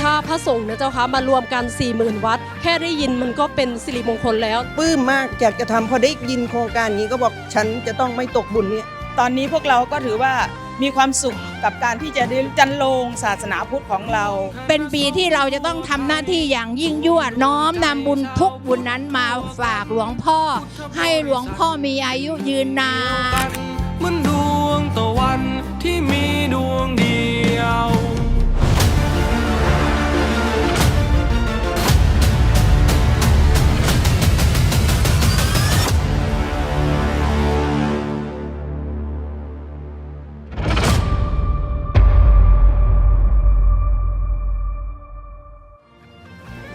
ถ้าพระสงฆ์นะเจ้าคะมารวมกัน40,000วัด แค่ได้ยินมันก็เป็นสิริมงคลแล้ว ปลื้มมากอยากจะทำพอได้ยินโครงการนี้ก็บอกฉันจะต้องไม่ตกบุญเนี่ย ตอนนี้พวกเราก็ถือว่ามีความสุขกับการที่จะได้จันโลงศาสนาพุทธของเรา เป็นปีที่เราจะต้องทำหน้าที่อย่างยิ่งยวดน้อมนำบุญทุกบุญนั้นมาฝากหลวงพ่อ ให้หลวงพ่อมีอายุยืนนานเหมือน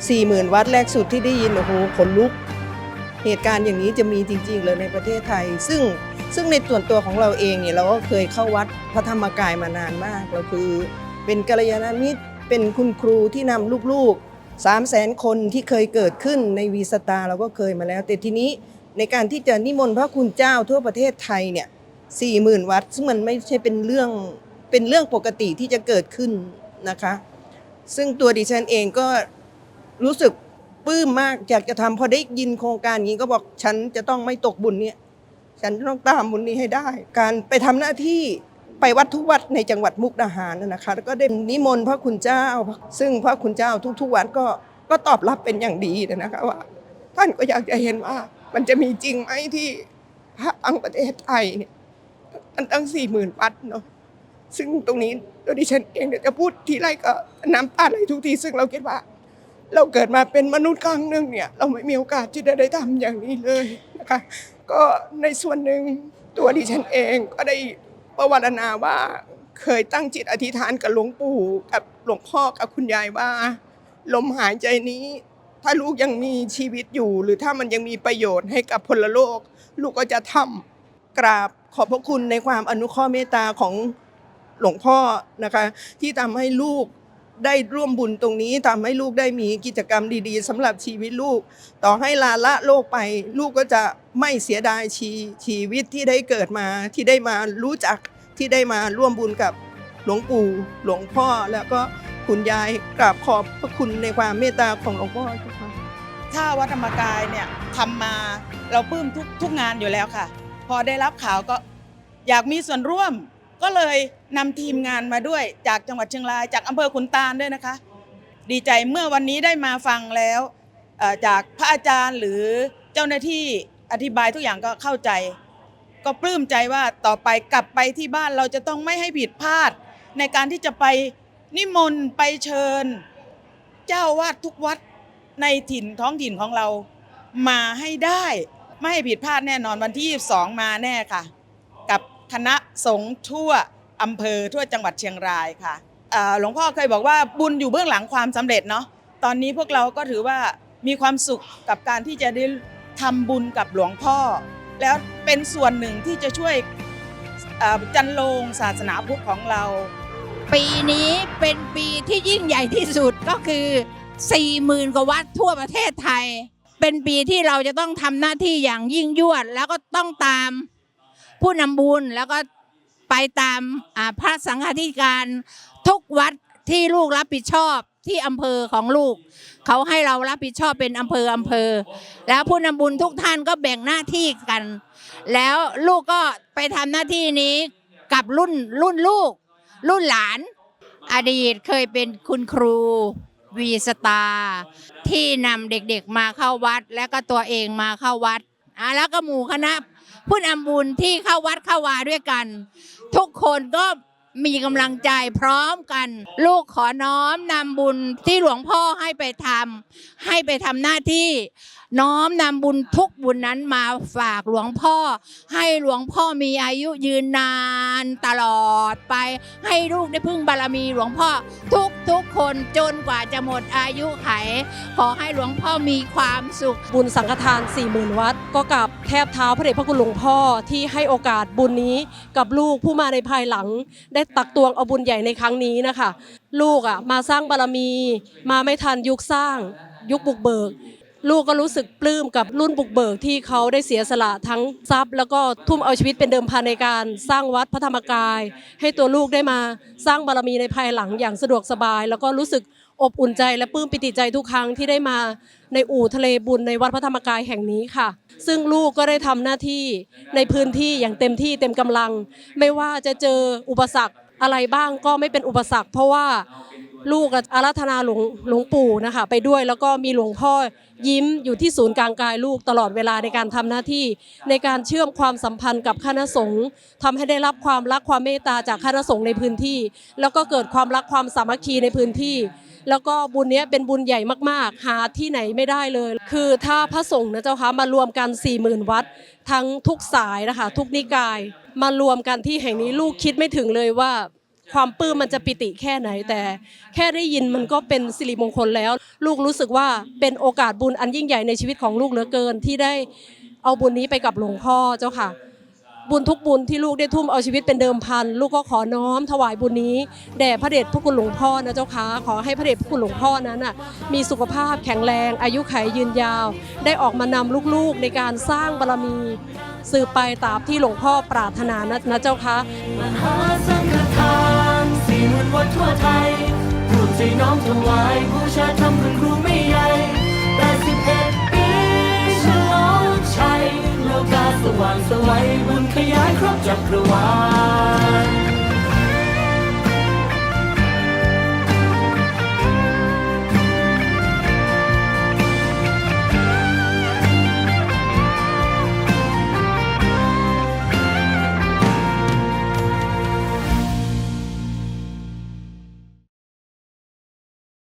4ี่หมื่นวัดแรกสุดที่ได้ยินโอ้โหขนลุก เหตุการณ์อย่างนี้จะมีจริง ๆ เลยในประเทศไทย ซึ่งซึ่งในส่วนตัวของเราเองเนี่ยเราก็เคยเข้าวัดพระธรรมกายมานานมากเราคือเป็นกัลยาณมิตรเป็นคุณครูที่นำลูกๆสามแสนคนที่เคยเกิดขึ้นในวีสตาเราก็เคยมาแล้ว แต่ทีนี้ในการที่จะนิมนต์พระคุณเจ้าทั่วประเทศไทยเนี่ยสี่หมื่นวัดซึ่งมันไม่ใช่เป็นเรื่องเป็นเรื่องปกติที่จะเกิดขึ้นนะคะ ซึ่งตัวดิฉันเองก็ รู้สึกปลื้มมากอยากจะทำพอได้ยินโครงการนี้ก็บอกฉันจะต้องไม่ตกบุญเนี่ยฉันจะต้องตามบุญนี้ให้ได้ การไปทำหน้าที่ไปวัดทุกวัดในจังหวัดมุกดาหารนะนะคะแล้วก็ได้นิมนต์พระคุณเจ้า ซึ่งพระคุณเจ้าทุก ๆ วัดก็ก็ตอบรับเป็นอย่างดีนะคะว่า ท่านก็อยากจะเห็นว่า มันจะมีจริงไหมที่พระอังประเทศไทยเนี่ยมันตั้งสี่หมื่นวัดเนาะซึ่งตรงนี้โดยดิฉันเองเดี๋ยวจะพูดทีไรก็น้ำตาไหลทุกทีซึ่งเราคิดว่า เราเกิดมาเป็นมนุษย์ครั้งหนึ่งเนี่ยเราไม่มีโอกาสที่จะได้ทำอย่างนี้เลยนะคะก็ในส่วนหนึ่งตัวดิฉันเองก็ได้ประวัตินาว่าเคยตั้งจิตอธิษฐานกับหลวงปู่กับหลวงพ่อกับคุณยายว่า ลมหายใจนี้ ถ้าลูกยังมีชีวิตอยู่ หรือถ้ามันยังมีประโยชน์ให้กับพลโลก ลูกก็จะทำกราบขอบพระคุณในความอนุเคราะห์เมตตาของหลวงพ่อนะคะ ที่ทำให้ลูก ได้ร่วมบุญตรงนี้ทำให้ลูกได้มีกิจกรรมดีๆสำหรับชีวิตลูก ต่อให้ลาละโลกไป ลูกก็จะไม่เสียดายชีชีวิตที่ได้เกิดมาที่ได้มารู้จักที่ได้มาร่วมบุญกับหลวงปู่หลวงพ่อแล้วก็คุณยายกราบขอบพระคุณในความเมตตาของหลวงพ่อค่ะถ้าวัดธรรมกายเนี่ยทำมาเราปลื้มทุกทุกงานอยู่แล้วค่ะ พอได้รับข่าวก็อยากมีส่วนร่วม ก็เลยนำทีมงานมาด้วยจากจังหวัดเชียงรายจากอำเภอขุนตาลด้วยนะคะ ดีใจเมื่อวันนี้ได้มาฟังแล้วจากพระอาจารย์หรือเจ้าหน้าที่อธิบายทุกอย่างก็เข้าใจ ก็ปลื้มใจว่าต่อไปกลับไปที่บ้านเราจะต้องไม่ให้ผิดพลาด ในการที่จะไปนิมนต์ไปเชิญ เจ้าวาดทุกวัดในถิ่นท้องถิ่นของเรามาให้ได้ ไม่ให้ผิดพลาดแน่นอนวันที่ 22 มาแน่ค่ะ คณะสงฆ์ทั่วอำเภอทั่วจังหวัดเชียงรายค่ะหลวงพ่อเคยบอกว่าบุญอยู่เบื้องหลังความสำเร็จเนาะตอนนี้พวกเราก็ถือว่ามีความสุขกับการที่จะได้ทำบุญกับหลวงพ่อ แล้วเป็นส่วนหนึ่งที่จะช่วยจันโลงศาสนาพุทธของเรา ปีนี้เป็นปีที่ยิ่งใหญ่ที่สุดก็คือ 40,000กว่าวัดทั่วประเทศไทย เป็นปีที่เราจะต้องทำหน้าที่อย่างยิ่งยวดแล้วก็ต้องตาม ผู้นำบุญแล้วก็ไปตามอาพระสังฆาธิการทุกวัดที่ลูกรับผิดชอบที่อำเภอของลูก เขาให้เรารับผิดชอบเป็นอำเภออำเภอ แล้วผู้นำบุญทุกท่านก็แบ่งหน้าที่กัน แล้วลูกก็ไปทำหน้าที่นี้กับรุ่นรุ่นลูก รุ่นหลาน อดีตเคยเป็นคุณครูวีสตาที่นำเด็กๆมาเข้าวัด แล้วก็ตัวเองมาเข้าวัดอะแล้วก็หมู่คณะ ผู้นำบุญที่เข้าวัดเข้าวาด้วยกัน ทุกคนก็ มีกำลังใจพร้อมกัน ลูกขอน้อมนำบุญที่หลวงพ่อให้ไปทำให้ไปทำหน้าที่ น้อมนำบุญทุกบุญนั้นมาฝากหลวงพ่อ ให้หลวงพ่อมีอายุยืนนานตลอดไป ให้ลูกได้พึ่งบารมีหลวงพ่อ ทุกทุกคนจนกว่าจะหมดอายุไข ขอให้หลวงพ่อมีความสุข บุญสังฆทาน40,000วัด ก็กับแทบเท้าพระเดชพระคุณหลวงพ่อที่ให้โอกาสบุญนี้กับลูกผู้มาในภายหลังได้ตักตวงเอาบุญใหญ่ในครั้งนี้นะคะ ลูกอะมาสร้างบารมี มาไม่ทันยุคสร้าง ยุคบุกเบิก ลูกก็รู้สึกปลื้มกับรุ่นบุกเบิกที่เขาได้เสียสละทั้งทรัพย์ แล้วก็ทุ่มเอาชีวิตเป็นเดิมพันในการสร้างวัดพระธรรมกาย ให้ตัวลูกได้มาสร้างบารมีในภายหลังอย่างสะดวกสบาย แล้วก็รู้สึก อบอุ่นใจและปลื้มปิติใจทุกครั้งที่ได้มาในอู่ทะเลบุญในวัดพระธรรมกายแห่งนี้ค่ะ ซึ่งลูกก็ได้ทำหน้าที่ในพื้นที่อย่างเต็มที่เต็มกำลัง ไม่ว่าจะเจออุปสรรคอะไรบ้างก็ไม่เป็นอุปสรรค เพราะว่าลูกอาราธนาหลวงหลวงปู่นะคะไปด้วยแล้วก็มีหลวงพ่อยิ้มอยู่ที่ศูนย์กลางกายลูกตลอดเวลาในการทำหน้าที่ ในการเชื่อมความสัมพันธ์กับคณะสงฆ์ทำให้ได้รับความรักความเมตตาจากคณะสงฆ์ในพื้นที่ แล้วก็เกิดความรักความสามัคคีในพื้นที่ แล้วก็บุญนี้เป็นบุญใหญ่มากๆ หาที่ไหนไม่ได้เลย คือถ้าพระสงฆ์นะเจ้าคะมารวมกัน4 0,000วัด ทั้งทุกสายนะคะ ทุกนิกาย มารวมกันที่แห่งนี้ลูกคิดไม่ถึงเลยว่าความปลื้มมันจะปิติแค่ไหนแต่แค่ได้ยินมันก็เป็นสิริมงคลแล้ว ลูกรู้สึกว่าเป็นโอกาสบุญอันยิ่งใหญ่ในชีวิตของลูกเหลือเกินที่ได้เอาบุญนี้ไปกับหลวงพ่อเจ้าค่ะ บุญทุกบุญที่ลูกได้ทุ่มเอาชีวิตเป็นเดิมพัน ลูกก็ขอน้อมถวายบุญนี้แด่พระเดชพระคุณหลวงพ่อนะเจ้าค่ะขอให้พระเดชพระคุณหลวงพ่อนั้นน่ะมีสุขภาพแข็งแรง อายุขัยยืนยาว ได้ออกมานำลูกๆในการสร้างบารมี สืบไปตามที่หลวงพ่อปรารถนานะนะเจ้าค่ะมหาสังฆทานสี่หมื่นวัดทั่วไทยรวมใจน้อมถวายบูชาธรรมคุณครูไม่ใหญ่ สไลด์บนขยายครอบจักรวาล